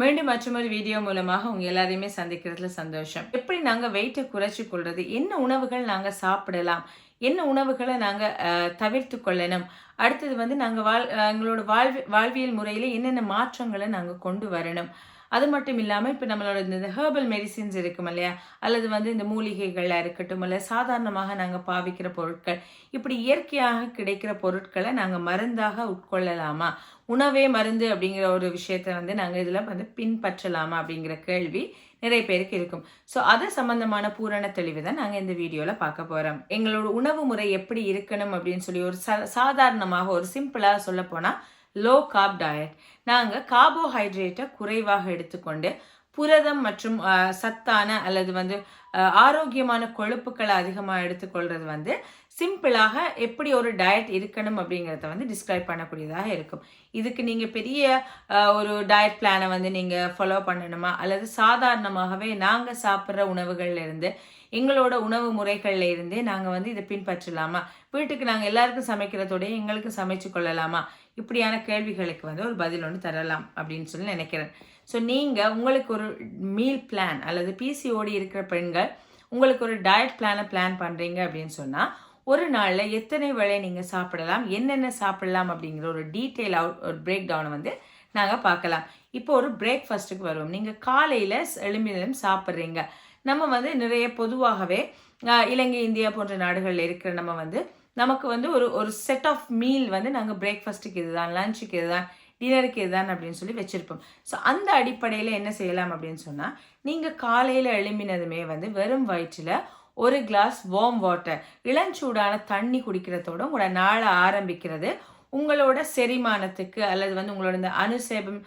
மீண்டும் மற்றொரு வீடியோ மூலமாக உங்க எல்லாரையுமே சந்திக்கிறதுல சந்தோஷம். எப்படி நாங்க வெயிட்டை குறைச்சி கொள்றது? என்ன உணவுகள் நாங்க சாப்பிடலாம்? என்ன உணவுகளை நாங்க தவிர்த்து கொள்ளணும்? அடுத்தது வந்து நாங்க வாழ் எங்களோட வாழ்வி வாழ்வியல் முறையில என்னென்ன மாற்றங்களை நாங்க கொண்டு வரணும்? அது மட்டும் இல்லாமல் இப்போ நம்மளோட இந்த ஹெர்பல் மெடிசின்ஸ் இருக்கும் இல்லையா? அல்லது வந்து இந்த மூலிகைகளாக இருக்கட்டும் இல்லை சாதாரணமாக நாங்கள் பாவிக்கிற பொருட்கள் இப்படி இயற்கையாக கிடைக்கிற பொருட்களை நாங்கள் மருந்தாக உட்கொள்ளலாமா? உணவே மருந்து அப்படிங்கிற ஒரு விஷயத்தை வந்து நாங்கள் இதில் வந்து பின்பற்றலாமா அப்படிங்கிற கேள்வி நிறைய பேருக்கு இருக்கும். ஸோ அது சம்மந்தமான பூரண தெளிவு தான் நாங்கள் இந்த வீடியோவில் பார்க்க போகிறோம் எங்களோட உணவு முறை எப்படி இருக்கணும் அப்படின்னு சொல்லி ஒரு சா சாதாரணமாக ஒரு சிம்பிளாக சொல்ல போனால் லோ கார்ப் டயட் நாங்கள் கார்போஹைட்ரேட்டை குறைவாக எடுத்துக்கொண்டு புரதம் மற்றும் சத்தான அல்லது வந்து ஆரோக்கியமான கொழுப்புக்களை அதிகமாக எடுத்துக்கொள்வது வந்து சிம்பிளாக எப்படி ஒரு டயட் இருக்கணும் அப்படிங்கிறத வந்து டிஸ்கிரைப் பண்ணக்கூடியதாக இருக்கும். இதுக்கு நீங்கள் பெரிய ஒரு டயட் பிளானை வந்து நீங்கள் ஃபாலோ பண்ணணுமா? அல்லது சாதாரணமாகவே நாங்கள் சாப்பிட்ற உணவுகள்லேருந்து எங்களோட உணவு முறைகள்ல இருந்தே நாங்கள் வந்து இதை பின்பற்றலாமா? வீட்டுக்கு நாங்கள் எல்லாருக்கும் சமைக்கிறதோடய எங்களுக்கு சமைச்சு கொள்ளலாமா? இப்படியான கேள்விகளுக்கு வந்து ஒரு பதில் ஒன்று தரலாம் அப்படின்னு சொல்லி நினைக்கிறேன். ஸோ நீங்கள் உங்களுக்கு ஒரு மீல் பிளான் அல்லது பிசிஓடி இருக்கிற பெண்கள் உங்களுக்கு ஒரு டயட் பிளானை பிளான் பண்ணுறீங்க அப்படின்னு சொன்னால் ஒரு நாளில் எத்தனை வேலை நீங்கள் சாப்பிடலாம் என்னென்ன சாப்பிடலாம் அப்படிங்கிற ஒரு டீட்டெயில் அவுட் ஒரு பிரேக் டவுனை வந்து நாங்கள் பார்க்கலாம். இப்போ ஒரு பிரேக்ஃபாஸ்ட்டுக்கு வருவோம். நீங்கள் காலையில் எழும்பினதும் சாப்பிட்றீங்க. நம்ம வந்து நிறைய பொதுவாகவே இலங்கை இந்தியா போன்ற நாடுகளில் இருக்கிற நம்ம வந்து நமக்கு வந்து ஒரு ஒரு செட் ஆஃப் மீல் வந்து நாங்கள் பிரேக்ஃபாஸ்ட்டுக்கு இதுதான் லஞ்சுக்கு இதுதான் டின்னருக்கு இதுதான் அப்படின்னு சொல்லி வச்சுருப்போம். ஸோ அந்த அடிப்படையில் என்ன செய்யலாம் அப்படின்னு சொன்னால் நீங்கள் காலையில் எழும்பினதுமே வந்து வெறும் வயிற்றில் ஒரு கிளாஸ் வார்ம் வாட்டர் இளஞ்சூடான தண்ணி குடிக்கிறதோட உங்களோட நாளை ஆரம்பிக்கிறது உங்களோட செரிமானத்துக்கு அல்லது வந்து உங்களோட இந்த அனுசேபம்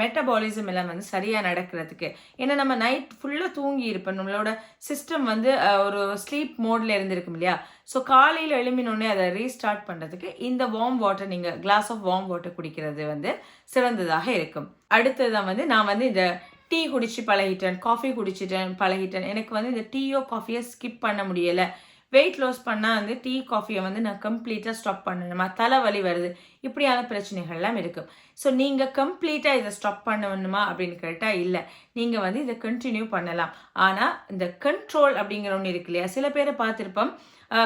மெட்டபாலிசம் எல்லாம் வந்து சரியாக நடக்கிறதுக்கு. ஏன்னா நம்ம நைட் ஃபுல்லாக தூங்கி இருப்போம். நம்மளோட சிஸ்டம் வந்து ஒரு ஸ்லீப் மோடில் இருந்திருக்கும் இல்லையா? ஸோ காலையில் எழும்பினோடனே அதை ரீஸ்டார்ட் பண்ணுறதுக்கு இந்த வார்ம் வாட்டர் நீங்கள் கிளாஸ் ஆஃப் வார்ம் வாட்டர் குடிக்கிறது வந்து சிறந்ததாக இருக்கும். அடுத்ததான் வந்து நான் வந்து இந்த டீ குடிச்சு பழகிட்டேன் காஃபி குடிச்சிட்டேன் பழகிட்டேன். எனக்கு வந்து இந்த டீயோ காஃபியோ ஸ்கிப் பண்ண முடியலை. வெயிட் லாஸ் பண்ணால் வந்து டீ காஃபியை வந்து நான் கம்ப்ளீட்டாக ஸ்டாப் பண்ணணுமா. தலைவலி வருது. இப்படியான பிரச்சனைகள்லாம் இருக்கும். ஸோ நீங்கள் கம்ப்ளீட்டாக இதை ஸ்டாப் பண்ணணுமா அப்படின்னு கேட்டால் இல்லை. நீங்கள் வந்து இதை கண்டினியூ பண்ணலாம். ஆனால் இந்த கண்ட்ரோல் அப்படிங்கிற ஒன்று இருக்கு இல்லையா? சில பேரை பார்த்துருப்போம்.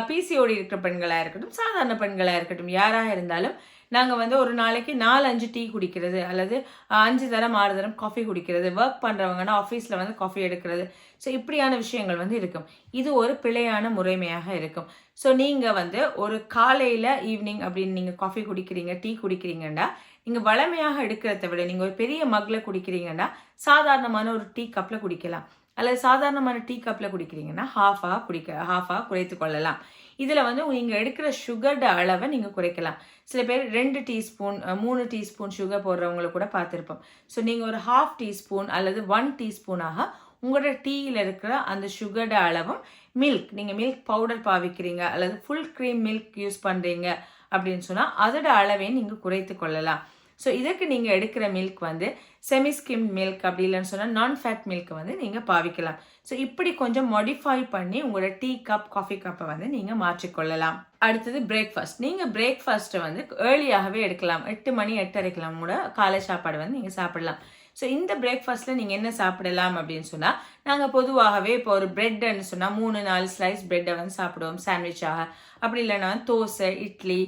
பிசிஓடி இருக்கிற பெண்களாக இருக்கட்டும் சாதாரண பெண்களாக இருக்கட்டும் யாராக இருந்தாலும் நாங்கள் வந்து ஒரு நாளைக்கு நாலு அஞ்சு டீ குடிக்கிறது அல்லது அஞ்சு தரம் ஆறு தரம் காஃபி குடிக்கிறது ஒர்க் பண்ணுறவங்கன்னா ஆஃபீஸில் வந்து காஃபி எடுக்கிறது. ஸோ இப்படியான விஷயங்கள் வந்து இருக்கும். இது ஒரு பிழையான முறைமையாக இருக்கும். ஸோ நீங்கள் வந்து ஒரு காலையில் ஈவினிங் அப்படின்னு நீங்கள் காஃபி குடிக்கிறீங்க டீ குடிக்கிறீங்கன்னா நீங்கள் வளமையாக எடுக்கிறத விட நீங்கள் ஒரு பெரிய மக்கில் குடிக்கிறீங்கன்னா சாதாரணமான ஒரு டீ கப்பில் குடிக்கலாம். அல்லது சாதாரணமான டீ கப்பில் குடிக்கிறீங்கன்னா ஹாஃபாக குடிக்க ஹாஃபாக குறைத்து கொள்ளலாம். இதில் வந்து நீங்கள் எடுக்கிற சுகர்ட அளவை நீங்கள் குறைக்கலாம். சில பேர் ரெண்டு டீஸ்பூன் மூணு டீஸ்பூன் சுகர் போடுறவங்கள கூட பார்த்துருப்போம். ஸோ நீங்கள் ஒரு ஹாஃப் டீஸ்பூன் அல்லது ஒன் டீஸ்பூனாக உங்களோட டீயில் இருக்கிற அந்த சுகர்ட அளவும் மில்க் நீங்கள் மில்க் பவுடர் பாவிக்கிறீங்க அல்லது ஃபுல் க்ரீம் மில்க் யூஸ் பண்ணுறீங்க அப்படின்னு சொன்னால் அதோட அளவையும் நீங்கள் குறைத்து கொள்ளலாம். ஸோ இதற்கு நீங்கள் எடுக்கிற மில்க் வந்து செமி ஸ்கிம் மில்க் அப்படி இல்லைன்னு சொன்னால் நான் ஃபேட் மில்க் வந்து நீங்கள் பாவிக்கலாம். ஸோ இப்படி கொஞ்சம் மாடிஃபை பண்ணி உங்களோட டீ கப் காஃபி கப்பை வந்து நீங்கள் மாற்றிக்கொள்ளலாம். அடுத்தது பிரேக்ஃபாஸ்ட் நீங்கள் பிரேக்ஃபாஸ்ட்டை வந்து ஏர்லியாகவே எடுக்கலாம். எட்டு மணி எட்டரைக்கெல்லாம் கூட காலை சாப்பாடு வந்து நீங்கள் சாப்பிடலாம். ஸோ இந்த பிரேக்ஃபாஸ்ட்டில் நீங்கள் என்ன சாப்பிடலாம் அப்படின்னு சொன்னால் நாங்கள் பொதுவாகவே இப்போ ஒரு பிரெட்டுன்னு சொன்னால் மூணு நாலு ஸ்லைஸ் பிரெட்டை வந்து சாப்பிடுவோம். சாண்ட்விச்சாக அப்படி இல்லைன்னா தோசை இட்லி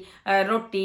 ரொட்டி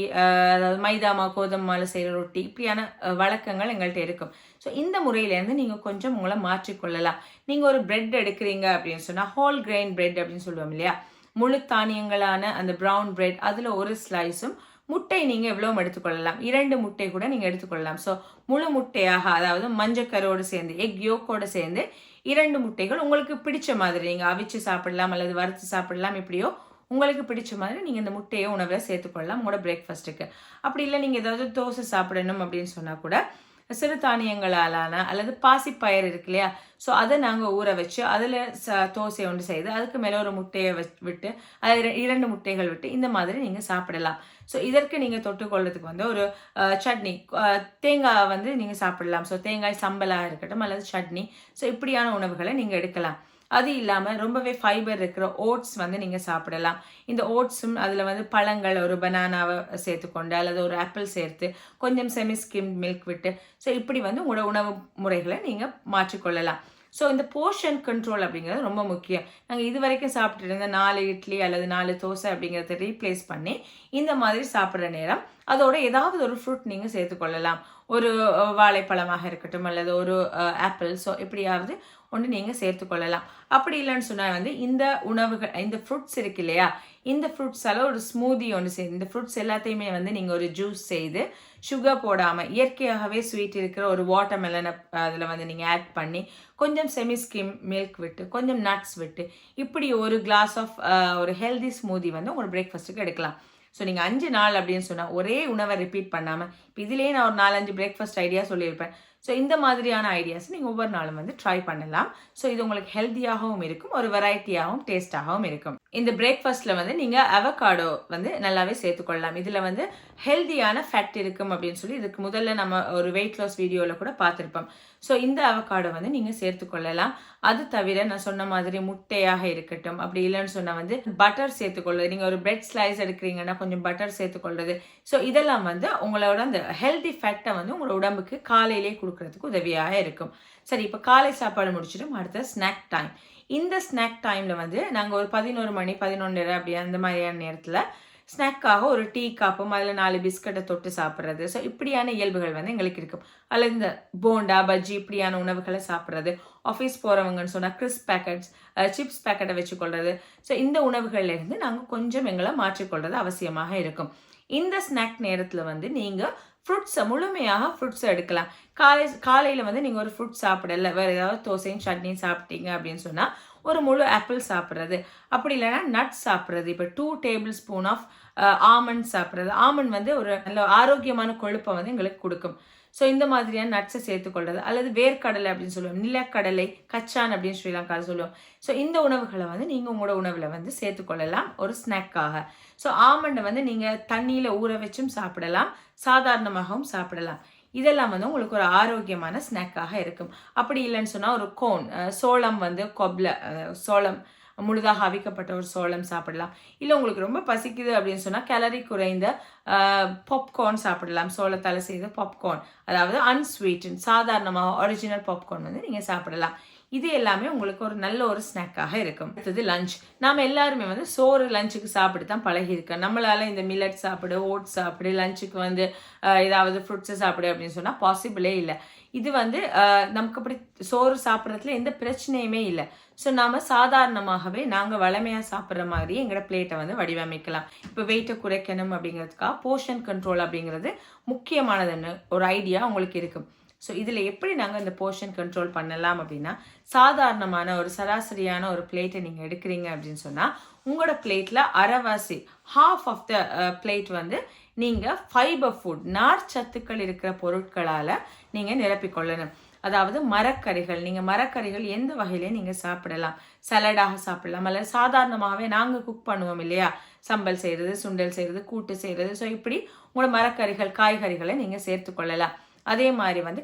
அதாவது மைதாமா கோதமாவில் செய்கிற ரொட்டி இப்படியான வழக்கங்கள் எங்கள்கிட்ட இருக்கும். ஸோ இந்த முறையிலேருந்து நீங்கள் கொஞ்சம் உங்களை மாற்றிக்கொள்ளலாம். நீங்கள் ஒரு பிரெட் எடுக்கிறீங்க அப்படின்னு சொன்னால் ஹோல் கிரெயின் பிரெட் அப்படின்னு சொல்லுவோம் இல்லையா? முழு தானியங்களான அந்த ப்ரௌன் பிரெட் அதில் ஒரு ஸ்லைஸும் முட்டை நீங்கள் எவ்வளோ எடுத்துக்கொள்ளலாம்? இரண்டு முட்டை கூட நீங்கள் எடுத்துக்கொள்ளலாம். ஸோ முழு முட்டையாக அதாவது மஞ்சக்கரோடு சேர்ந்து எக் யோக்கோடு சேர்ந்து இரண்டு முட்டைகள் உங்களுக்கு பிடிச்ச மாதிரி நீங்கள் அவிச்சு சாப்பிடலாம் அல்லது வறுத்து சாப்பிடலாம் எப்படியோ உங்களுக்கு பிடிச்ச மாதிரி நீங்கள் இந்த முட்டையை உணவில் சேர்த்துக்கொள்ளலாம் உங்களோட பிரேக்ஃபாஸ்ட்டுக்கு அப்படி இல்லை நீங்கள் ஏதாவது தோசை சாப்பிடணும் அப்படின்னு சொன்னால் கூட சிறுதானியங்களாலான அல்லது பாசிப்பயிர் இருக்கு இல்லையா? ஸோ அதை நாங்கள் ஊற வச்சு அதில் ச தோசை ஒன்று செய்து அதுக்கு மேலே ஒரு முட்டையை வச் விட்டு அது இரண்டு முட்டைகள் விட்டு இந்த மாதிரி நீங்கள் சாப்பிடலாம். ஸோ இதற்கு நீங்கள் தொட்டுக்கொள்றதுக்கு வந்து ஒரு சட்னி தேங்காய் வந்து நீங்கள் சாப்பிடலாம். ஸோ தேங்காய் சம்பலாக இருக்கட்டும் அல்லது சட்னி. ஸோ இப்படியான உணவுகளை நீங்கள் எடுக்கலாம். அது இல்லாமல் ரொம்பவே ஃபைபர் இருக்கிற ஓட்ஸ் வந்து நீங்கள் சாப்பிடலாம். இந்த ஓட்ஸும் அதில் வந்து பழங்கள் ஒரு பனானாவை சேர்த்துக்கொண்டு அல்லது ஒரு ஆப்பிள் சேர்த்து கொஞ்சம் செமி ஸ்கிம் மில்க் விட்டு ஸோ இப்படி வந்து உங்களோட உணவு முறைகளை நீங்கள் மாற்றிக்கொள்ளலாம். ஸோ இந்த போர்ஷன் கண்ட்ரோல் அப்படிங்கிறது ரொம்ப முக்கியம். நாங்கள் இது வரைக்கும் சாப்பிட்டுட்டு இருந்த நாலு இட்லி அல்லது நாலு தோசை அப்படிங்கிறத ரீப்ளேஸ் பண்ணி இந்த மாதிரி சாப்பிட்ற நேரம் அதோட ஏதாவது ஒரு ஃப்ரூட் நீங்கள் சேர்த்துக்கொள்ளலாம் ஒரு வாழைப்பழமாக இருக்கட்டும் அல்லது ஒரு ஆப்பிள் ஸோ எப்படியாவது ஒன்று நீங்கள் சேர்த்துக்கொள்ளலாம் அப்படி இல்லைன்னு சொன்னால் வந்து இந்த உணவுகள் இந்த ஃப்ரூட்ஸ் இருக்கு இல்லையா? இந்த ஃப்ரூட்ஸால் ஒரு ஸ்மூதி ஒன்று செய்து இந்த ஃப்ரூட்ஸ் எல்லாத்தையுமே வந்து நீங்கள் ஒரு ஜூஸ் செய்து சுகர் போடாமல் இயற்கையாகவே ஸ்வீட் இருக்கிற ஒரு வாட்டர் மெலனை அதில் வந்து நீங்கள் ஆட் பண்ணி கொஞ்சம் செமி ஸ்கிம் மில்க் விட்டு கொஞ்சம் நட்ஸ் விட்டு இப்படி ஒரு கிளாஸ் ஆஃப் ஒரு ஹெல்தி ஸ்மூதி வந்து உங்களோட பிரேக்ஃபாஸ்ட்டுக்கு எடுக்கலாம். ஸோ நீங்கள் அஞ்சு நாள் அப்படின்னு சொன்னால் ஒரே உணவை ரிப்பீட் பண்ணாமல் இப்போ இதுலேயே நான் ஒரு நாலஞ்சு பிரேக்ஃபாஸ்ட் ஐடியா சொல்லியிருப்பேன். ஸோ இந்த மாதிரியான ஐடியாஸ் நீங்கள் ஒவ்வொரு நாளும் வந்து ட்ரை பண்ணலாம். ஸோ இது உங்களுக்கு ஹெல்த்தியாகவும் இருக்கும் ஒரு வெரைட்டியாகவும் டேஸ்டாகவும் இருக்கும். இந்த பிரேக்ஃபாஸ்ட்டில் வந்து நீங்கள் அவகாடோ வந்து நல்லாவே சேர்த்துக்கொள்ளலாம். இதில் வந்து ஹெல்த்தியான ஃபேட் இருக்கும் அப்படின்னு சொல்லி இதுக்கு முதல்ல நம்ம ஒரு வெயிட் லாஸ் வீடியோவில் கூட பார்த்துருப்போம். ஸோ இந்த அவகாடோ வந்து நீங்கள் சேர்த்துக்கொள்ளலாம். அது தவிர நான் சொன்ன மாதிரி முட்டையாக இருக்கட்டும் அப்படி இல்லைன்னு சொன்னால் வந்து பட்டர் சேர்த்துக்கொள்வது. நீங்கள் ஒரு பிரெட் ஸ்லைஸ் எடுக்கிறீங்கன்னா கொஞ்சம் பட்டர் சேர்த்துக்கொள்வது. ஸோ இதெல்லாம் வந்து உங்களோட அந்த ஹெல்தி ஃபேட்டை வந்து உங்களோட உடம்புக்கு காலையிலே கொடுக்கறதுக்கு உதவியாக இருக்கும். சரி இப்போ காலை சாப்பாடு முடிச்சிடும். அடுத்த ஸ்நாக் டைம் இந்த ஸ்நாக் டைமில் வந்து நாங்கள் ஒரு பதினோரு மணி பதினொன்றரை அப்படி அந்த மாதிரியான நேரத்தில் ஸ்நாக்காக ஒரு டீ காப்பும் அதில் நாலு பிஸ்கட்டை தொட்டு சாப்பிட்றது. ஸோ இப்படியான இயல்புகள் வந்து எங்களுக்கு இருக்கும். அல்லது இந்த போண்டா பஜ்ஜி இப்படியான உணவுகளை சாப்பிட்றது. ஆஃபீஸ் போகிறவங்கன்னு சொன்னால் கிறிஸ்ப் பேக்கெட்ஸ் சிப்ஸ் பேக்கெட்டை வச்சுக்கொள்வது ஸோ இந்த உணவுகள்லேருந்து நாங்கள் கொஞ்சம் எங்களை மாற்றிக்கொள்வது அவசியமாக இருக்கும். இந்த ஸ்நாக் நேரத்தில் வந்து நீங்கள் ஃப்ரூட்ஸை முழுமையாக ஃப்ரூட்ஸை எடுக்கலாம். காலை காலையில் வந்து நீங்கள் ஒரு ஃப்ரூட் சாப்பிடல வேறு ஏதாவது தோசையும் சட்னியும் சாப்பிட்டீங்க அப்படின்னு சொன்னால் ஒரு முழு ஆப்பிள் சாப்பிட்றது. அப்படி இல்லைன்னா நட்ஸ் சாப்பிட்றது. இப்போ two tablespoon of almond சாப்பிட்றது. ஆமண்ட் வந்து ஒரு நல்ல ஆரோக்கியமான கொழுப்பை வந்து எங்களுக்கு கொடுக்கும். ஸோ இந்த மாதிரியான நட்ஸை சேர்த்துக்கொள்றது அல்லது வேர்க்கடலை அப்படின்னு சொல்லுவோம். நிலக்கடலை கச்சான் அப்படின்னு ஸ்ரீலங்காவில் சொல்லுவோம். ஸோ இந்த உணவுகளை வந்து நீங்கள் உங்களோட உணவில் வந்து சேர்த்துக்கொள்ளலாம் ஒரு ஸ்நாக்காக. ஸோ ஆமண்டை வந்து நீங்கள் தண்ணியில் ஊற வச்சும் சாப்பிடலாம். சாதாரணமாகவும் சாப்பிடலாம். இதெல்லாம் வந்து உங்களுக்கு ஒரு ஆரோக்கியமான ஸ்நாக்காக இருக்கும். அப்படி இல்லைன்னு சொன்னால் ஒரு கோன் சோளம் வந்து கொப்ல சோளம். முழுதாக அவிக்கப்பட்ட ஒரு சோளம் சாப்பிடலாம். இல்லை உங்களுக்கு ரொம்ப பசிக்குது அப்படின்னு சொன்னால் கேலரி குறைந்த பாப்கார்ன் சாப்பிடலாம். சோளத்தால் செய்த பாப்கார்ன் அதாவது அன்ஸ்வீட்டன் சாதாரணமாக ஒரிஜினல் பாப்கார்ன் வந்து நீங்கள் சாப்பிடலாம். இது எல்லாமே உங்களுக்கு ஒரு நல்ல ஒரு ஸ்நாக்காக இருக்கும். அடுத்தது லஞ்ச் நாம் எல்லாருமே வந்து சோறு லஞ்சுக்கு சாப்பிட்டு தான் பழகியிருக்கோம். நம்மளால் இந்த மில்லட் சாப்பிடு ஓட்ஸ் சாப்பிடு லஞ்சுக்கு வந்து ஏதாவது ஃப்ரூட்ஸை சாப்பிடு அப்படின்னு சொன்னால் பாசிபிளே இல்லை. இது வந்து நமக்கு அப்படி சோறு சாப்பிட்றதுல எந்த பிரச்சனையுமே இல்லை. ஸோ நாம் சாதாரணமாகவே நாங்கள் வளமையாக சாப்பிட்ற மாதிரி எங்களோட பிளேட்டை வந்து வடிவமைக்கலாம். இப்போ வெயிட்டை குறைக்கணும் அப்படிங்கிறதுக்காக போர்ஷன் கண்ட்ரோல் அப்படிங்கிறது முக்கியமானதுன்னு ஒரு ஐடியா உங்களுக்கு இருக்கும் ஸோ இதில் எப்படி நாங்கள் இந்த போர்ஷன் கண்ட்ரோல் பண்ணலாம் அப்படின்னா சாதாரணமான ஒரு சராசரியான ஒரு பிளேட்டை நீங்கள் எடுக்கிறீங்க அப்படின்னு சொன்னால் உங்களோட பிளேட்டில் அரைவாசி ஹாஃப் ஆஃப் த பிளேட் வந்து நீங்கள் ஃபைபர் ஃபுட் நார் சத்துக்கள் இருக்கிற பொருட்களால் நீங்கள் நிரப்பிக்கொள்ளணும் அதாவது மரக்கறிகள் நீங்கள் மரக்கறிகள் எந்த வகையிலையும் நீங்கள் சாப்பிடலாம்? சலடாக சாப்பிடலாம். அல்லது சாதாரணமாகவே நாங்கள் குக் பண்ணுவோம் இல்லையா? சம்பல் செய்கிறது சுண்டல் செய்கிறது கூட்டு செய்கிறது ஸோ இப்படி உங்களோட மரக்கறிகள் காய்கறிகளை நீங்கள் சேர்த்துக்கொள்ளலாம் அதே மாதிரி வந்து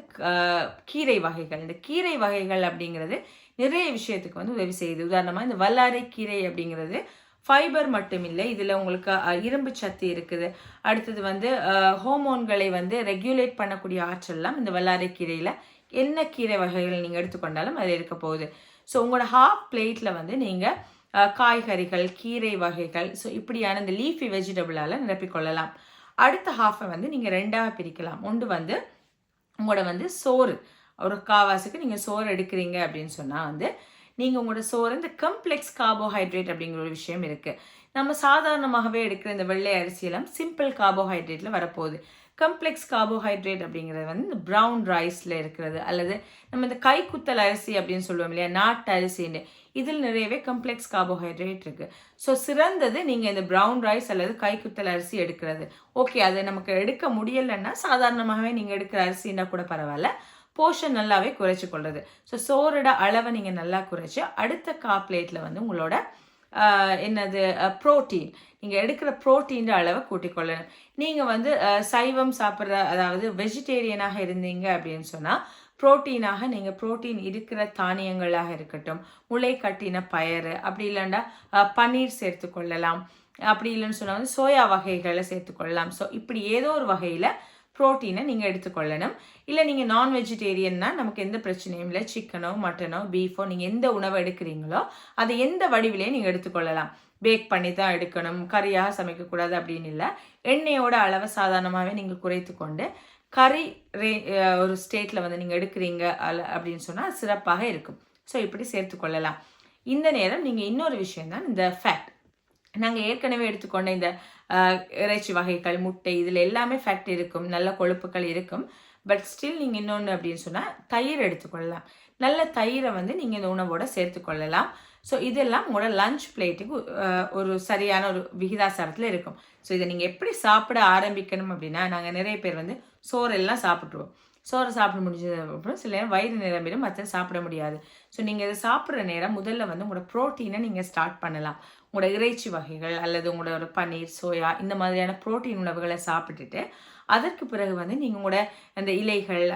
கீரை வகைகள். இந்த கீரை வகைகள் அப்படிங்கிறது நிறைய விஷயத்துக்கு வந்து உதவி செய்யுது. உதாரணமாக இந்த வல்லாரை கீரை அப்படிங்கிறது ஃபைபர் மட்டும் இல்லை இதில் உங்களுக்கு இரும்பு சத்து இருக்குது. அடுத்தது வந்து ஹோமோன்களை வந்து ரெகுலேட் பண்ணக்கூடிய ஆற்றல்லாம் இந்த வல்லாரை கீரையில் என்ன கீரை வகைகள் நீங்கள் எடுத்துக்கொண்டாலும் அதில் இருக்க போகுது. ஸோ உங்களோட ஹாஃப் பிளேட்டில் வந்து நீங்கள் காய்கறிகள் கீரை வகைகள் ஸோ இப்படியான இந்த லீஃபி வெஜிடபிளால் நிரப்பிக்கொள்ளலாம் அடுத்த ஹாஃபை வந்து நீங்கள் ரெண்டாக பிரிக்கலாம். ஒன்று வந்து உங்களோட வந்து சோறு. ஒரு காவாசுக்கு நீங்கள் சோறு எடுக்கிறீங்க அப்படின்னு சொன்னால் வந்து நீங்கள் உங்களோட சோறு இந்த கம்ப்ளெக்ஸ் கார்போஹைட்ரேட் அப்படிங்கிற ஒரு விஷயம் இருக்குது நம்ம சாதாரணமாகவே எடுக்கிற இந்த வெள்ளை அரிசியெல்லாம் சிம்பிள் கார்போஹைட்ரேட்டில் வரப்போகுது. கம்ப்ளெக்ஸ் கார்போஹைட்ரேட் அப்படிங்கிறது வந்து இந்த ப்ரௌன் ரைஸில் இருக்கிறது. அல்லது நம்ம இந்த கைக்குத்தல் அரிசி அப்படின்னு சொல்லுவோம் இல்லையா? நாட்டு அரிசின்னு. இதில் நிறையவே கம்ப்ளெக்ஸ் கார்போஹைட்ரேட் இருக்குது ஸோ சிறந்தது நீங்கள் இந்த ப்ரௌன் ரைஸ் அல்லது கைக்குத்தல் அரிசி எடுக்கிறது. ஓகே அதை நமக்கு எடுக்க முடியலைன்னா சாதாரணமாகவே நீங்கள் எடுக்கிற அரிசின்னா கூட பரவாயில்ல. போர்ஷன் நல்லாவே குறைச்சி கொள்வது ஸோ சோறோட அளவை நீங்கள் நல்லா குறைச்சி அடுத்த கா பிளேட்டில் வந்து உங்களோட என்னது ப்ரோட்டீன் நீங்கள் எடுக்கிற ப்ரோட்டீன் அளவை கூட்டிக் கொள்ளணும். நீங்கள் வந்து சைவம் சாப்பிட்ற அதாவது வெஜிடேரியனாக இருந்தீங்க அப்படின்னு சொன்னால் புரோட்டீனாக நீங்கள் புரோட்டீன் இருக்கிற தானியங்களாக இருக்கட்டும் முளை கட்டின பயறு அப்படி இல்லைன்னா பன்னீர் சேர்த்துக்கொள்ளலாம் அப்படி இல்லைன்னு சொன்னால் வந்து சோயா வகைகளை சேர்த்துக்கொள்ளலாம் ஸோ இப்படி ஏதோ ஒரு வகையில் ப்ரோட்டீனை நீங்கள் எடுத்துக்கொள்ளணும். இல்லை நீங்கள் நான் வெஜிடேரியன்னா நமக்கு எந்த பிரச்சனையும் இல்லை. சிக்கனோ மட்டனோ பீஃபோ நீங்கள் எந்த உணவு எடுக்கிறீங்களோ அதை எந்த வடிவிலையும் நீங்கள் எடுத்துக்கொள்ளலாம். பேக் பண்ணி தான் எடுக்கணும். கறியாக சமைக்கக்கூடாது அப்படின்னு இல்லை. எண்ணெயோட அளவை சாதாரணமாகவே நீங்கள் குறைத்து கொண்டு கறி ரே ஒரு ஸ்டேட்டில் வந்து நீங்கள் எடுக்கிறீங்க அல அப்படின்னு சொன்னால் சிறப்பாக இருக்கும். ஸோ இப்படி சேர்த்துக்கொள்ளலாம். இந்த நேரம் நீங்கள் இன்னொரு விஷயம் தான் இந்த ஃபேட் நாங்கள் ஏற்கனவே எடுத்துக்கொண்ட இந்த இறைச்சி வகைகள் முட்டை இதில் எல்லாமே ஃபேட் இருக்கும் நல்ல கொழுப்புகள் இருக்கும். பட் ஸ்டில் நீங்கள் இன்னொன்று அப்படின்னு சொன்னால் தயிர் எடுத்துக்கொள்ளலாம். நல்ல தயிரை வந்து நீங்கள் இந்த உணவோட சேர்த்துக்கொள்ளலாம் ஸோ இதெல்லாம் உங்களோட லஞ்ச் பிளேட்டுக்கு ஒரு சரியான ஒரு விகிதாசாரத்தில் இருக்கும். ஸோ இதை நீங்கள் எப்படி சாப்பிட ஆரம்பிக்கணும் அப்படின்னா நாங்கள் நிறைய பேர் வந்து சோறெல்லாம் சாப்பிட்ருவோம் சோறு சாப்பிட முடிஞ்சது அப்புறம் சில நேரம் வயிறு நிரம்பிடும் மற்ற சாப்பிட முடியாது. ஸோ நீங்கள் இதை சாப்பிட்ற நேரம் முதல்ல வந்து உங்களோட ப்ரோட்டீனை நீங்கள் ஸ்டார்ட் பண்ணலாம். உங்களோட இறைச்சி வகைகள் அல்லது உங்களோட பன்னீர் சோயா இந்த மாதிரியான புரோட்டீன் உணவுகளை சாப்பிட்டுட்டு அதற்கு பிறகு வந்து நீங்கள் உங்களோட அந்த இலைகள்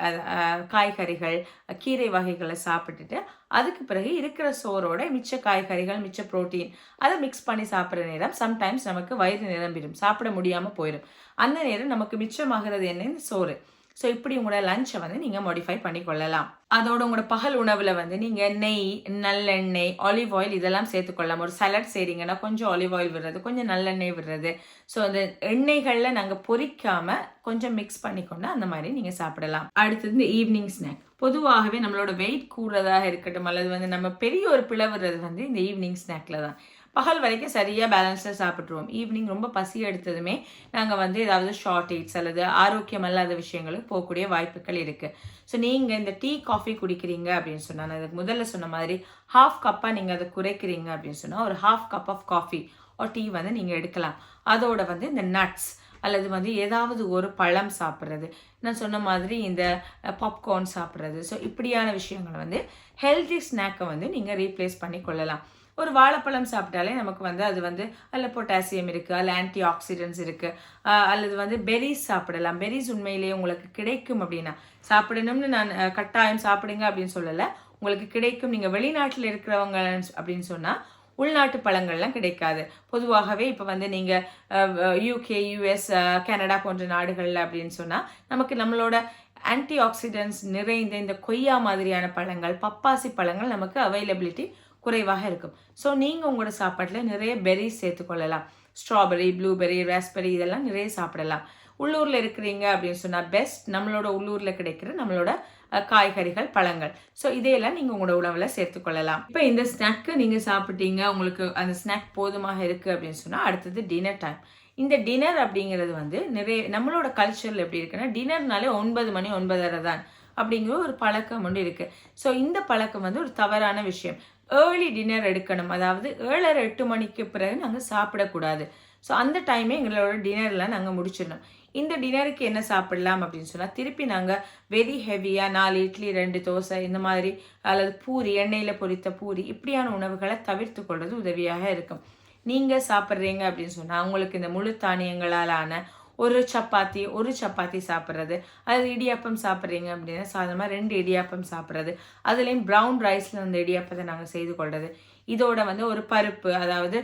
காய்கறிகள் கீரை வகைகளை சாப்பிட்டுட்டு அதுக்கு பிறகு இருக்கிற சோறோட மிச்ச காய்கறிகள் மிச்ச புரோட்டீன் அதை மிக்ஸ் பண்ணி சாப்பிட்ற நேரம் சம்டைம்ஸ் நமக்கு வயிறு நிரம்பிடும் சாப்பிட முடியாமல் போயிடும். அந்த நேரம் நமக்கு மிச்சமாகிறது என்ன? இந்த சோறு. ஸோ இப்படி உங்களோட லஞ்சை வந்து நீங்கள் மாடிஃபை பண்ணி கொள்ளலாம் அதோட உங்களோட பகல் உணவில் வந்து நீங்கள் நெய் நல்லெண்ணெய் ஆலிவ் ஆயில் இதெல்லாம் சேர்த்துக்கொள்ளலாம். ஒரு சலட் செய்கிறீங்கன்னா கொஞ்சம் ஆலிவ் ஆயில் விடுறது கொஞ்சம் நல்லெண்ணெய் விடுறது. ஸோ அந்த எண்ணெய்களில் நாங்கள் பொறிக்காமல் கொஞ்சம் மிக்ஸ் பண்ணிக்கொண்டு அந்த மாதிரி நீங்கள் சாப்பிடலாம். அடுத்தது இந்த ஈவினிங் ஸ்நாக் பொதுவாகவே நம்மளோட வெயிட் கூடுறதாக இருக்கட்டும் அல்லது வந்து நம்ம பெரிய ஒரு பிளவுறது வந்து இந்த ஈவினிங் ஸ்நாக்கில் தான். பகல் வரைக்கும் சரியாக பேலன்ஸாக சாப்பிட்ருவோம் ஈவினிங் ரொம்ப பசி எடுத்ததுமே நாங்கள் வந்து ஏதாவது ஷார்ட் அல்லது ஆரோக்கியம் அல்லாத விஷயங்களுக்கு போகக்கூடிய வாய்ப்புகள் இருக்குது ஸோ நீங்கள் இந்த டீ காஃபி குடிக்கிறீங்க அப்படின்னு சொன்னால் நான் அதுக்கு முதல்ல சொன்ன மாதிரி ஹாஃப் கப்பாக நீங்கள் அதை குறைக்கிறீங்க அப்படின்னு சொன்னால் ஒரு ஹாஃப் கப் ஆஃப் காஃபி ஒரு டீ வந்து நீங்கள் எடுக்கலாம். அதோட வந்து இந்த நட்ஸ் அல்லது வந்து ஏதாவது ஒரு பழம் சாப்பிட்றது. நான் சொன்ன மாதிரி இந்த பாப்கார்ன் சாப்பிட்றது. ஸோ இப்படியான விஷயங்களை வந்து ஹெல்தி ஸ்நாக்கை வந்து நீங்கள் ரீப்ளேஸ் பண்ணி கொள்ளலாம். ஒரு வாழைப்பழம் சாப்பிட்டாலே நமக்கு வந்து அது வந்து அதில் பொட்டாசியம் இருக்குது அதில் ஆன்டி ஆக்சிடென்ட்ஸ் இருக்குது அல்லது வந்து பெரிஸ் சாப்பிடலாம். பெரிஸ் உண்மையிலேயே உங்களுக்கு கிடைக்கும் அப்படின்னா சாப்பிடணும்னு நான் கட்டாயம் சாப்பிடுங்க அப்படின்னு சொல்லலை. உங்களுக்கு கிடைக்கும். நீங்கள் வெளிநாட்டில் இருக்கிறவங்க அப்படின்னு சொன்னால் உள்நாட்டு பழங்கள்லாம் கிடைக்காது. பொதுவாகவே இப்போ வந்து நீங்கள் யூகே யூஎஸ் கனடா போன்ற நாடுகளில் அப்படின்னு சொன்னால் நமக்கு நம்மளோட ஆன்டி ஆக்சிடென்ட்ஸ் நிறைந்த இந்த கொய்யா மாதிரியான பழங்கள் பப்பாசி பழங்கள் நமக்கு அவைலபிலிட்டி குறைவாக இருக்கும். ஸோ நீங்கள் உங்களோட சாப்பாட்டில் நிறைய பெரிஸ் சேர்த்துக்கொள்ளலாம் ஸ்ட்ராபெரி ப்ளூபெரி ராஸ்பெரி இதெல்லாம் நிறைய சாப்பிடலாம். உள்ளூரில் இருக்கிறீங்க அப்படின்னு சொன்னால் பெஸ்ட் நம்மளோட உள்ளூரில் கிடைக்கிற நம்மளோட காய்கறிகள் பழங்கள். ஸோ இதையெல்லாம் நீங்கள் உங்களோட உணவில் சேர்த்துக்கொள்ளலாம் இப்போ இந்த ஸ்நாக்கு நீங்கள் சாப்பிட்டீங்க உங்களுக்கு அந்த ஸ்நாக் போதுமாக இருக்குது அப்படின்னு சொன்னால் அடுத்தது டின்னர் டைம் இந்த டின்னர் அப்படிங்கிறது வந்து நிறைய நம்மளோட கல்ச்சரில் எப்படி இருக்குன்னா டின்னர்னாலே ஒன்பது மணி ஒன்பதரை தான் அப்படிங்கிற ஒரு பழக்கம் ஒன்று இருக்குது ஸோ இந்த பழக்கம் வந்து ஒரு தவறான விஷயம். ஏர்லி டின்னர் எடுக்கணும். அதாவது ஏழரை எட்டு மணிக்கு பிறகு நாங்கள் சாப்பிடக்கூடாது. ஸோ அந்த டைமே எங்களோட டின்னர்லாம் நாங்கள் முடிச்சிடணும். இந்த டின்னருக்கு என்ன சாப்பிடலாம் அப்படின்னு சொன்னால் திருப்பி நாங்கள் வெரி ஹெவியாக நாலு இட்லி ரெண்டு தோசை இந்த மாதிரி அல்லது பூரி எண்ணெயில் பொரித்த பூரி இப்படியான உணவுகளை தவிர்த்து கொள்வது உதவியாக இருக்கும். நீங்கள் சாப்பிட்றீங்க அப்படின்னு சொன்னால் உங்களுக்கு இந்த முழு தானியங்களாலான ஒரு சப்பாத்தி ஒரு சப்பாத்தி சாப்பிட்றது. அது இடியாப்பம் சாப்பிட்றீங்க அப்படின்னா சாதாரணமாக ரெண்டு இடியாப்பம் சாப்பிட்றது. அதுலேயும் ப்ரௌன் ரைஸில் அந்த இடியாப்பத்தை நாங்கள் செய்து கொள்வது இதோட வந்து ஒரு பருப்பு அதாவது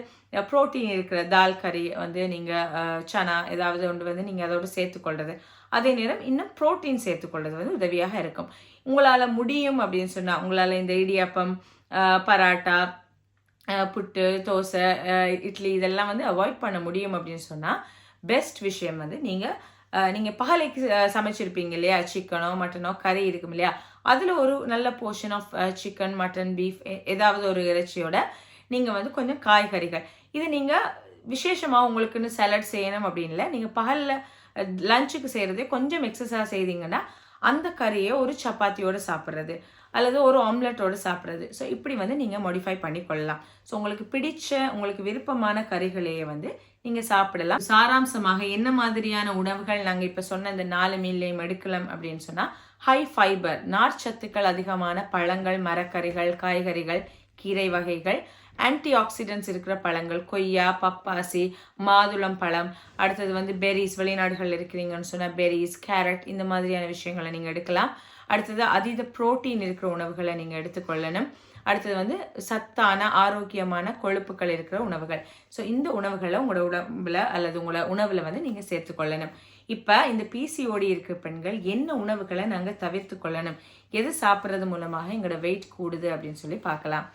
ப்ரோட்டீன் இருக்கிற தால் கறி வந்து நீங்கள் சனா ஏதாவது ஒன்று வந்து நீங்கள் அதோடு சேர்த்துக்கொள்வது அதே நேரம் இன்னும் ப்ரோட்டீன் சேர்த்துக்கொள்வது வந்து உதவியாக இருக்கும். உங்களால் முடியும் அப்படின்னு சொன்னால் உங்களால் இந்த இடியாப்பம் பராட்டா புட்டு தோசை இட்லி இதெல்லாம் வந்து அவாய்ட் பண்ண முடியும் அப்படின்னு சொன்னால் பெஸ்ட் விஷயம் வந்து நீங்கள் நீங்கள் பகலைக்கு சமைச்சிருப்பீங்க இல்லையா? சிக்கனோ மட்டனோ கறி இருக்கும் இல்லையா? அதில் ஒரு நல்ல portion of chicken mutton beef ஏதாவது ஒரு இறைச்சியோட நீங்கள் வந்து கொஞ்சம் காய்கறிகள். இது நீங்கள் விசேஷமாக உங்களுக்குன்னு சலட் செய்யணும் அப்படின்னு நீங்கள் பகலில் லஞ்சுக்கு செய்கிறதே கொஞ்சம் எக்ஸசைஸ் செய்தீங்கன்னா அந்த கறியை ஒரு சப்பாத்தியோடு சாப்பிட்றது அல்லது ஒரு ஆம்லெட்டோடு சாப்பிட்றது. ஸோ இப்படி வந்து நீங்கள் மாடிஃபை பண்ணி கொள்ளலாம் ஸோ உங்களுக்கு பிடிச்ச உங்களுக்கு விருப்பமான கறிகளையே வந்து நீங்கள் சாப்பிடலாம். சாராம்சமாக என்ன மாதிரியான உணவுகள்? நாங்கள் இப்போ சொன்ன இந்த நாலு மீல்லையும் எடுக்கலாம் அப்படின்னு சொன்னால் ஹை ஃபைபர் நார்ச்சத்துக்கள் அதிகமான பழங்கள் மரக்கறிகள் காய்கறிகள் கீரை வகைகள் ஆன்டி ஆக்சிடென்ட்ஸ் இருக்கிற பழங்கள் கொய்யா பப்பாசி மாதுளம் பழம் அடுத்தது வந்து பெரிஸ் வெளிநாடுகளில் இருக்கிறீங்கன்னு சொன்னால் பெரிஸ் கேரட் இந்த மாதிரியான விஷயங்களை நீங்கள் எடுக்கலாம். அடுத்தது அதீத புரோட்டீன் இருக்கிற உணவுகளை நீங்கள் எடுத்துக்கொள்ளணும். அடுத்தது வந்து சத்தான ஆரோக்கியமான கொழுப்புகள் இருக்கிற உணவுகள். ஸோ இந்த உணவுகளை உங்களோட உடம்புல அல்லது உங்களோட உணவில் வந்து நீங்கள் சேர்த்துக்கொள்ளணும் இப்போ இந்த பிசிஓடி இருக்கிற பெண்கள் என்ன உணவுகளை நாங்கள் தவிர்த்து கொள்ளணும்? எது சாப்பிட்றது மூலமாக எங்களோட வெயிட் கூடுது அப்படின்னு சொல்லி பார்க்கலாம்.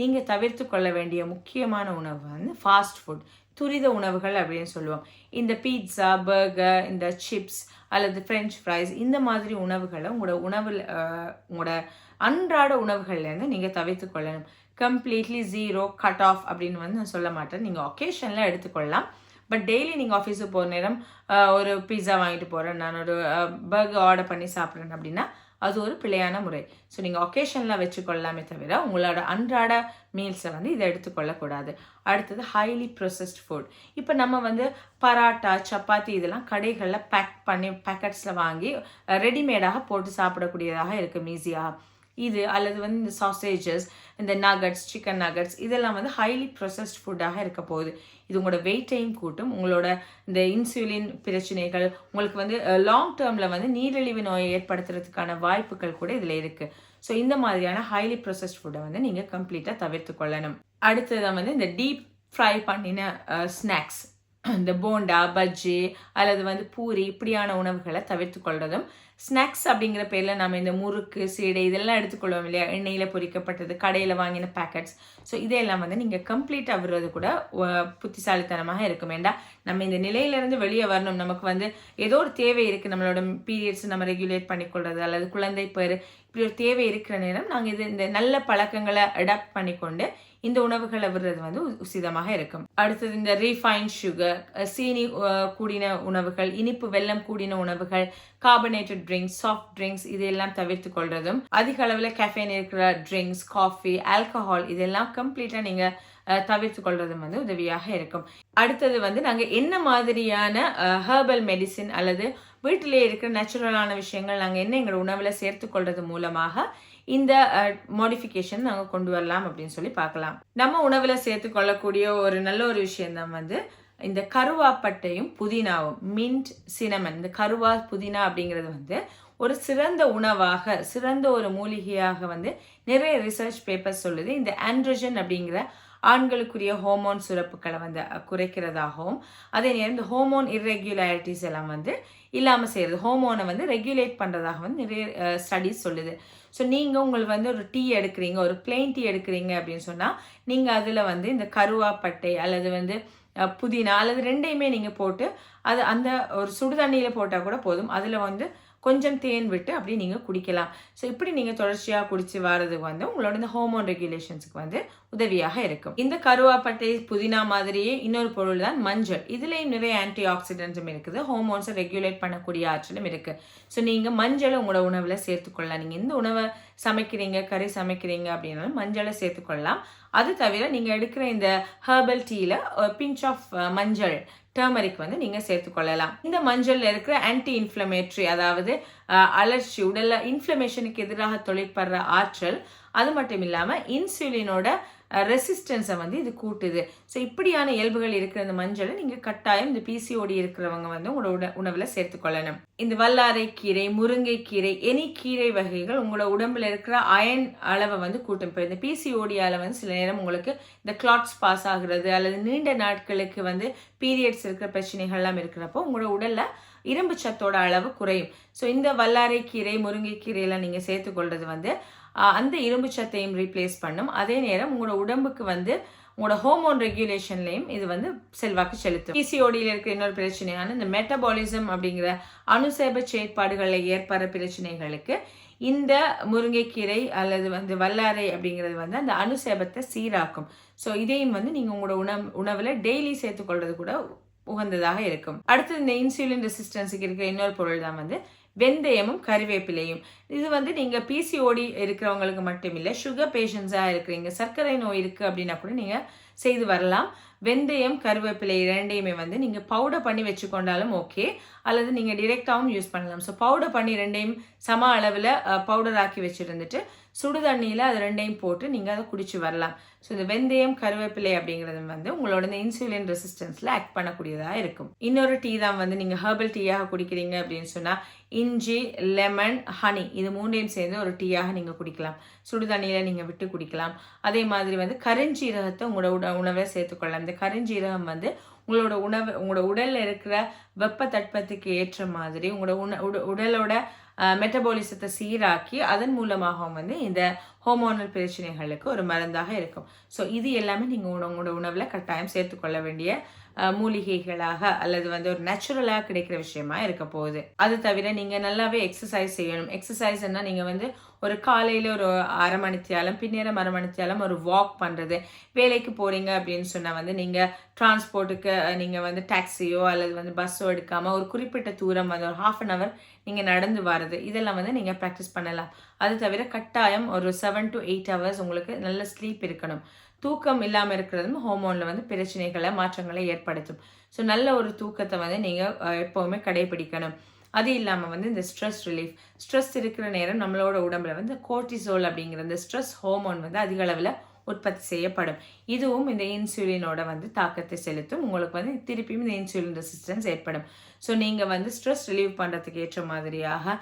நீங்கள் தவிர்த்து கொள்ள வேண்டிய முக்கியமான உணவு வந்து ஃபாஸ்ட் ஃபுட் துரித உணவுகள் அப்படின்னு சொல்லுவோம். இந்த பீட்சா பர்கர் இந்த சிப்ஸ் அல்லது ஃப்ரெஞ்ச் ஃப்ரைஸ் இந்த மாதிரி உணவுகளை உங்களோட உணவில் உங்களோட அன்றாட உணவுகள்லேருந்து நீங்கள் தவிர்த்து கொள்ளணும். கம்ப்ளீட்லி ஜீரோ கட் ஆஃப் அப்படின்னு வந்து நான் சொல்ல மாட்டேன். நீங்கள் ஒகேஷனில் எடுத்துக்கொள்ளலாம். பட் டெய்லி நீங்கள் ஆஃபீஸுக்கு போகிற நேரம் ஒரு பீஸா வாங்கிட்டு போகிறேன் நான் ஒரு பர்கர் ஆர்டர் பண்ணி சாப்பிட்றேன் அப்படின்னா அது ஒரு பிழையான முறை. ஸோ நீங்கள் ஒகேஷனில் வச்சுக்கொள்ளலாமே தவிர உங்களோட அன்றாட மீல்ஸை வந்து இதை எடுத்துக்கொள்ளக்கூடாது. அடுத்தது ஹைலி ப்ரொசஸ்ட் ஃபுட் இப்போ நம்ம வந்து பராட்டா சப்பாத்தி இதெல்லாம் கடைகளில் பேக் பண்ணி பேக்கெட்ஸில் வாங்கி ரெடிமேடாக போட்டு சாப்பிடக்கூடியதாக இருக்கும் ஈஸியாக இது அல்லது வந்து இந்த சாசேஜஸ் இந்த நகட்ஸ் சிக்கன் நகட்ஸ் இதெல்லாம் வந்து ஹைலி ப்ரொசஸ்ட் ஃபுட்டாக இருக்க போகுது. இது உங்களோட வெயிட்டையும் கூட்டும். உங்களோட இந்த இன்சுலின் பிரச்சனைகள் உங்களுக்கு வந்து லாங் டேர்மில் வந்து நீரிழிவு நோயை ஏற்படுத்துறதுக்கான வாய்ப்புகள் கூட இதில் இருக்குது ஸோ இந்த மாதிரியான ஹைலி ப்ரொசஸ்ட் ஃபுட்டை வந்து நீங்கள் கம்ப்ளீட்டாக தவிர்த்து கொள்ளணும். அடுத்ததான் வந்து இந்த டீப் ஃப்ரை பண்ணின ஸ்நாக்ஸ் இந்த போண்டா பஜ்ஜி அல்லது வந்து பூரி இப்படியான உணவுகளை தவிர்த்து கொள்றதும். ஸ்நாக்ஸ் அப்படிங்கிற பேரில் நம்ம இந்த முறுக்கு சீடை இதெல்லாம் எடுத்துக்கொள்வோம் இல்லையா? எண்ணெயில் பொரிக்கப்பட்டது கடையில் வாங்கின பேக்கெட்ஸ் ஸோ இதையெல்லாம் வந்து நீங்கள் கம்ப்ளீட்டாக விடுறது கூட புத்திசாலித்தனமாக இருக்கும். வேண்டாம் நம்ம இந்த நிலையிலேருந்து வெளியே வரணும். நமக்கு வந்து ஏதோ ஒரு தேவை இருக்குது நம்மளோட பீரியட்ஸ் நம்ம ரெகுலேட் பண்ணிக்கொள்வது அல்லது குழந்தை பேர் இப்படி ஒரு தேவை இருக்கிற நேரம் நாங்கள் இது இந்த நல்ல பழக்கங்களை அடாப்ட் பண்ணிக்கொண்டு இந்த உணவுகளை விடுறது வந்து உசிதமாக இருக்கும். அடுத்தது இந்த ரீஃபைன் சுகர் சீனி கூடின உணவுகள் இனிப்பு வெள்ளம் கூடின உணவுகள் கார்பனேட்டட் ட்ரிங்க்ஸ் சாஃப்ட் ட்ரிங்க்ஸ் இதெல்லாம் தவிர்த்து கொள்றதும் அதிக அளவில் கெஃபேன் இருக்கிற ட்ரிங்க்ஸ் காஃபி ஆல்கஹால் இதெல்லாம் கம்ப்ளீட்டாக நீங்கள் தவிர்த்து கொள்றதும் வந்து உதவியாக இருக்கும். அடுத்தது வந்து நாங்கள் என்ன மாதிரியான ஹெர்பல் மெடிசின் அல்லது வீட்டிலே இருக்கிற நேச்சுரலான விஷயங்கள் நாங்கள் என்ன எங்களோட உணவில் சேர்த்து கொள்றது மூலமாக இந்த மாடிஃபிகேஷன் நாங்கள் கொண்டு வரலாம் அப்படின்னு சொல்லி பார்க்கலாம். நம்ம உணவில் சேர்த்து கொள்ளக்கூடிய ஒரு நல்ல ஒரு விஷயம்தான் வந்து இந்த கருவாப்பட்டையும் புதினாவும் மின்ட் சினமன் இந்த கருவா புதினா அப்படிங்கிறது வந்து ஒரு சிறந்த உணவாக சிறந்த ஒரு மூலிகையாக வந்து நிறைய ரிசர்ச் பேப்பர்ஸ் சொல்லுது. இந்த ஆண்ட்ரஜன் அப்படிங்கிற ஆண்களுக்குரிய ஹோமோன் சுரப்புகளை வந்து குறைக்கிறதாகவும் அதே நேரம் இந்த ஹோமோன் இர்ரெகுலாரிட்டிஸ் எல்லாம் வந்து இல்லாமல் செய்கிறது ஹோமோனை வந்து ரெகுலேட் பண்ணுறதாக வந்து நிறைய ஸ்டடீஸ் சொல்லுது. ஸோ நீங்கள் உங்களுக்கு வந்து ஒரு டீ எடுக்கிறீங்க ஒரு பிளெயின் டீ எடுக்கிறீங்க அப்படின்னு சொன்னால் நீங்கள் அதில் வந்து இந்த கருவாப்பட்டை அல்லது வந்து புதினா அல்லது ரெண்டையுமே நீங்கள் போட்டு அது அந்த ஒரு சுடுதண்ணியில் போட்டால் கூட போதும். அதில் வந்து கொஞ்சம் தேன் விட்டு அப்படி நீங்கள் குடிக்கலாம். ஸோ இப்படி நீங்கள் தொடர்ச்சியாக குடித்து வர்றதுக்கு வந்து உங்களோட இந்த ஹோமோன் ரெகுலேஷன்ஸுக்கு வந்து உதவியாக இருக்கும். இந்த கருவாப்பட்டை புதினா மாதிரியே இன்னொரு பொருள் தான் மஞ்சள். இதுலேயும் நிறைய ஆன்டி ஆக்சிடென்ட்ஸும் இருக்குது. ஹோமோன்ஸை ரெகுலேட் பண்ணக்கூடிய ஆற்றலும் இருக்குது ஸோ நீங்கள் மஞ்சளை உங்களோட உணவில் சேர்த்துக்கொள்ளலாம். நீங்கள் இந்த உணவை சமைக்கிறீங்க கறி சமைக்கிறீங்க அப்படின்னாலும் மஞ்சளை சேர்த்துக்கொள்ளலாம். அது தவிர நீங்கள் எடுக்கிற இந்த ஹர்பல் டீயில் பிஞ்ச் ஆஃப் மஞ்சள் டர்மரிக் வந்து நீங்கள் சேர்த்துக்கொள்ளலாம். இந்த மஞ்சளில் இருக்கிற ஆன்டி இன்ஃப்ளமேட்ரி அதாவது அலர்ச்சி உடலில் இன்ஃப்ளமேஷனுக்கு எதிராக தொழிற்படுற ஆற்றல் அது மட்டும் இல்லாமல் இன்சுலினோட ரெசிஸ்டன்ஸை வந்து இது கூட்டுது. ஸோ இப்படியான இயல்புகள் இருக்கிற இந்த மஞ்சளை நீங்கள் கட்டாயம் இந்த பிசிஓடி இருக்கிறவங்க வந்து உங்களோட உட உணவில் சேர்த்துக்கொள்ளணும் இந்த வல்லாரை கீரை முருங்கை எனி கீரை வகைகள் உங்களோட உடம்புல இருக்கிற அயன் அளவை வந்து கூட்டும். இப்போ இந்த பிசிஓடியால் வந்து சில நேரம் உங்களுக்கு இந்த கிளாட்ஸ் பாஸ் ஆகுறது அல்லது நீண்ட நாட்களுக்கு வந்து பீரியட்ஸ் இருக்கிற பிரச்சனைகள்லாம் இருக்கிறப்போ உங்களோட உடலில் இரும்பு சத்தோட அளவு குறையும். ஸோ இந்த வல்லாரை கீரை முருங்கைக்கீரையெல்லாம் நீங்கள் சேர்த்துக்கொள்வது வந்து அந்த இரும்பு சத்தையும் ரீப்ளேஸ் பண்ணும். அதே நேரம் உங்களோட உடம்புக்கு வந்து உங்களோட ஹோமோன் ரெகுலேஷன்லையும் இது வந்து செல்வாக்கு செலுத்தும். பிசிஓடியில் இருக்கிற இன்னொரு பிரச்சனையான இந்த மெட்டபாலிசம் அப்படிங்கிற அணுசேப செயற்பாடுகளில் ஏற்படுற பிரச்சனைகளுக்கு இந்த முருங்கைக்கீரை அல்லது வந்து வல்லாரை அப்படிங்கிறது வந்து அந்த அணுசேபத்தை சீராக்கும். ஸோ இதையும் வந்து நீங்கள் உங்களோட உணவு உணவில் டெய்லி சேர்த்துக்கொள்றது கூட உகந்ததாக இருக்கும். அடுத்து இந்த இன்சுலின் ரெசிஸ்டன்ஸுக்கு இருக்கிற இன்னொரு பொருள் தான் வந்து வெந்தயமும் கருவேப்பிலையும் இது வந்து நீங்கள் பிசிஓடி இருக்கிறவங்களுக்கு மட்டும் இல்லை சுகர் பேஷண்ட்ஸாக இருக்கிறீங்க சர்க்கரை நோய் இருக்குது அப்படின்னா கூட நீங்கள் செய்து வரலாம். வெந்தயம் கருவேப்பிலை இரண்டையுமே வந்து நீங்கள் பவுடர் பண்ணி வச்சுக்கொண்டாலும் ஓகே அல்லது நீங்கள் டிரெக்டாகவும் யூஸ் பண்ணலாம். ஸோ பவுடர் பண்ணி ரெண்டையும் சம அளவில் பவுடர் ஆக்கி வச்சுருந்துட்டு சுடு தண்ணியில் அது ரெண்டையும் போட்டு நீங்கள் அதை குடிச்சு வரலாம். ஸோ இந்த வெந்தயம் கருவேப்பிலை அப்படிங்கிறது வந்து உங்களோட இந்த இன்சுலின் ரெசிஸ்டன்ஸில் ஆக்ட் பண்ணக்கூடியதாக இருக்கும். இன்னொரு டீ தான் வந்து நீங்கள் ஹெர்பல் டீயாக குடிக்கிறீங்க அப்படின்னு சொன்னால் இஞ்சி லெமன் ஹனி இது மூணையும் சேர்ந்து ஒரு டீயாக நீங்கள் குடிக்கலாம். சுடு தண்ணியில் நீங்கள் விட்டு குடிக்கலாம். அதே மாதிரி வந்து கருஞ்சீரகத்தை உங்களோட உட உணவை சேர்த்துக்கொள்ளலாம் இந்த கருஞ்சீரகம் வந்து உங்களோட உணவு உங்களோட உடலில் இருக்கிற வெப்ப தட்பத்துக்கு ஏற்ற மாதிரி உங்களோட உண உடலோட மெட்டபாலிசத்தை சீராக்கி அதன் மூலமாகவும் வந்து இந்த ஹோமோனல் பிரச்சனைகளுக்கு ஒரு மருந்தாக இருக்கும். ஸோ இது எல்லாமே நீங்கள் உங்களோட உணவில் கட்டாயம் சேர்த்துக்கொள்ள வேண்டிய மூலிகைகளாக அல்லது வந்து ஒரு நேச்சுரலாக கிடைக்கிற விஷயமா இருக்க போகுது. அது தவிர நீங்கள் நல்லாவே எக்ஸசைஸ் செய்யணும். எக்ஸசைஸ்னால் நீங்கள் வந்து ஒரு காலையில் ஒரு அரை மணித்தியாலம் பின்னேரம் அரை மணித்தியாலம் ஒரு வாக் பண்ணுறது வேலைக்கு போகிறீங்க அப்படின்னு சொன்னால் வந்து நீங்கள் டிரான்ஸ்போர்ட்டுக்கு நீங்கள் வந்து டாக்ஸியோ அல்லது வந்து பஸ்ஸோ எடுக்காமல் ஒரு குறிப்பிட்ட தூரம் வந்து ஒரு ஹாஃப் அன் ஹவர் நீங்கள் நடந்து வர்றது. இதெல்லாம் வந்து நீங்கள் ப்ராக்டிஸ் பண்ணலாம். அது தவிர கட்டாயம் ஒரு செவன் டு எயிட் ஹவர்ஸ் உங்களுக்கு நல்ல ஸ்லீப் இருக்கணும். தூக்கம் இல்லாமல் இருக்கிறதும் ஹோமோனில் வந்து பிரச்சனைகளை மாற்றங்களை ஏற்படுத்தும். ஸோ நல்ல ஒரு தூக்கத்தை வந்து நீங்கள் எப்போவுமே கடைபிடிக்கணும். அது இல்லாமல் வந்து இந்த ஸ்ட்ரெஸ் ரிலீஃப் ஸ்ட்ரெஸ் இருக்கிற நேரம் நம்மளோட உடம்புல வந்து கோர்டிசோல் அப்படிங்கிற இந்த ஸ்ட்ரெஸ் ஹோமோன் வந்து அதிக அளவில் உற்பத்தி செய்யப்படும். இதுவும் இந்த இன்சுலினோட வந்து தாக்கத்தை செலுத்தும். உங்களுக்கு வந்து திருப்பியும் இந்த இன்சுலின் ரெசிஸ்டன்ஸ் ஏற்படும். ஸோ நீங்கள் வந்து ஸ்ட்ரெஸ் ரிலீவ் பண்ணுறதுக்கு ஏற்ற மாதிரியாக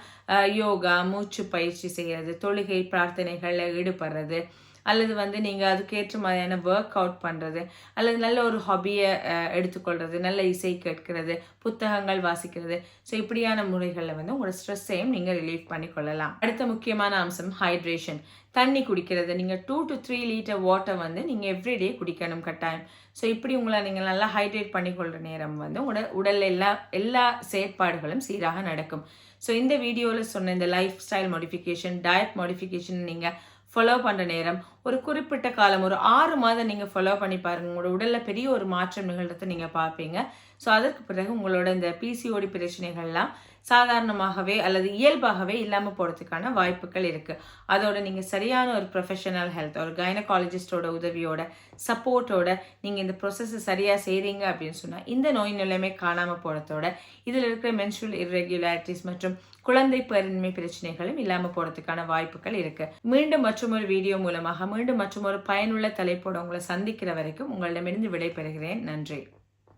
யோகா மூச்சு பயிற்சி செய்கிறது தொழுகை பிரார்த்தனைகளில் ஈடுபடுறது அல்லது வந்து நீங்கள் அதுக்கேற்ற மாதிரியான ஒர்க் அவுட் பண்ணுறது அல்லது நல்ல ஒரு ஹாபியை எடுத்துக்கொள்கிறது நல்ல இசை கேட்கிறது புத்தகங்கள் வாசிக்கிறது. ஸோ இப்படியான முறைகளில் வந்து உங்களோட ஸ்ட்ரெஸ்ஸையும் நீங்கள் ரிலீவ் பண்ணி கொள்ளலாம். அடுத்த முக்கியமான அம்சம் ஹைட்ரேஷன் தண்ணி குடிக்கிறது. நீங்கள் two to three litre water வந்து நீங்கள் எவ்ரிடே குடிக்கணும் கட்டாயம். ஸோ இப்படி உங்களை நீங்கள் நல்லா ஹைட்ரேட் பண்ணிக்கொள்கிற நேரம் வந்து உங்களோட உடல் எல்லா எல்லா செயற்பாடுகளும் சீராக நடக்கும். ஸோ இந்த வீடியோவில் சொன்ன இந்த lifestyle modification diet modification நீங்கள் ஃபாலோ பண்ணுற நேரம். ஒரு குறிப்பிட்ட காலம் ஒரு ஆறு மாதம் நீங்கள் ஃபாலோ பண்ணி பாருங்கள் உங்களோட உடலில் பெரிய ஒரு மாற்றம் நிகழ்றதை நீங்கள் பார்ப்பீங்க. ஸோ அதற்கு பிறகு உங்களோட இந்த பிசிஓடி பிரச்சனைகள்லாம் சாதாரணமாகவே அல்லது இயல்பாகவே இல்லாமல் போகிறதுக்கான வாய்ப்புகள் இருக்குது அதோட நீங்கள் சரியான ஒரு ப்ரொஃபஷனல் ஹெல்த் ஒரு கைனகாலஜிஸ்டோட உதவியோட சப்போர்ட்டோட நீங்கள் இந்த ப்ரொசஸை சரியாக செய்கிறீங்க அப்படின்னு சொன்னால் இந்த நோய் நிலைமை காணாமல் போகிறதோட இதில் இருக்கிற மென்சுரல் இர்ரெகுலாரிட்டிஸ் மற்றும் குழந்தை பெருண்மை பிரச்சனைகளும் இல்லாமல் போகிறதுக்கான வாய்ப்புகள் இருக்குது மீண்டும் மற்றும் ஒரு வீடியோ மூலமாக மீண்டும் மற்றும் ஒரு பயனுள்ள தலைப்போட உங்களை சந்திக்கிற வரைக்கும் உங்களிடமிருந்து விடைபெறுகிறேன். நன்றி.